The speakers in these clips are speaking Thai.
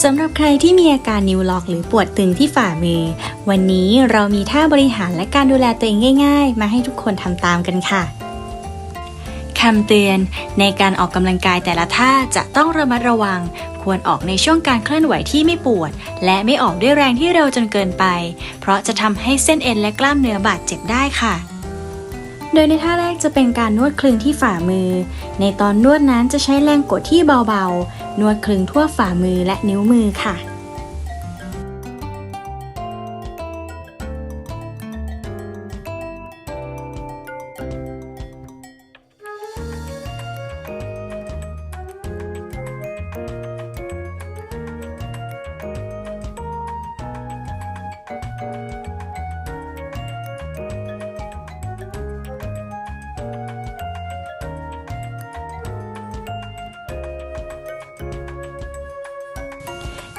สำหรับใครที่มีอาการนิ้วล็อกหรือปวดตึงที่ฝ่ามือ วันนี้เรามีท่าบริหารและการดูแลตัวเองง่ายๆ มาให้ทุกคนทำตามกันค่ะคำเตือนในการออกกำลังกายแต่ละท่าจะต้องระมัดระวัง ควรออกในช่วงการเคลื่อนไหวที่ไม่ปวด และไม่ออกด้วยแรงที่เร็วจนเกินไป เพราะจะทำให้เส้นเอ็นและกล้ามเนื้อบาดเจ็บได้ค่ะ โดยในท่าแรกจะเป็นการนวดคลึงที่ฝ่ามือ ในตอนนวดนั้นจะใช้แรงกดที่เบาๆ นวดคลึงทั่วฝ่ามือและนิ้วมือค่ะ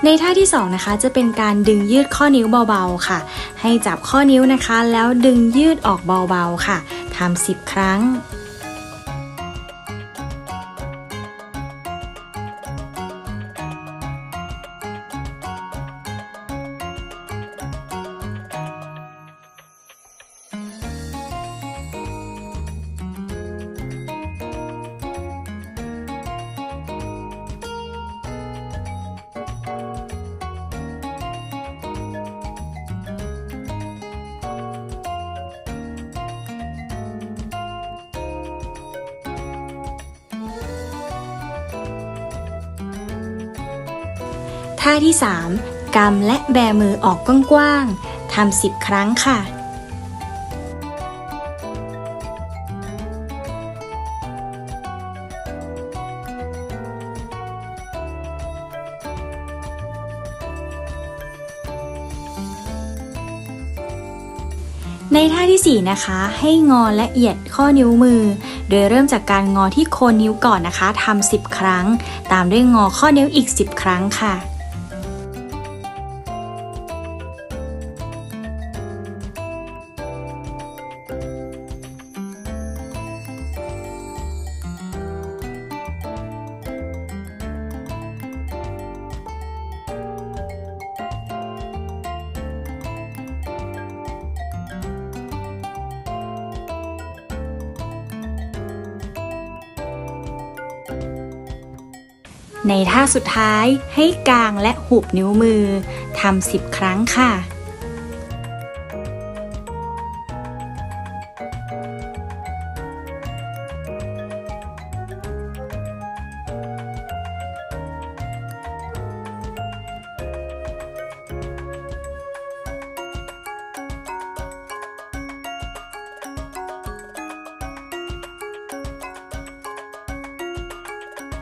ในท่าที่สองนะคะจะเป็นการดึงยืดข้อนิ้วเบาๆค่ะ ให้จับข้อนิ้วนะคะ แล้วดึงยืดออกเบาๆค่ะทำ10 ครั้ง ท่าที่ 3กำและแบมือออกกว้างๆทำ10ครั้งค่ะ ในท่าที่ 4 นะคะ ให้งอและเอียดข้อนิ้วมือ โดยเริ่มจากการงอที่โคนนิ้วก่อนนะคะทำ10 ครั้ง ตามด้วยงอข้อนิ้วอีก 10 ครั้งค่ะ ในท่าสุดท้ายให้กางและหุบนิ้วมือทำ10ครั้งค่ะ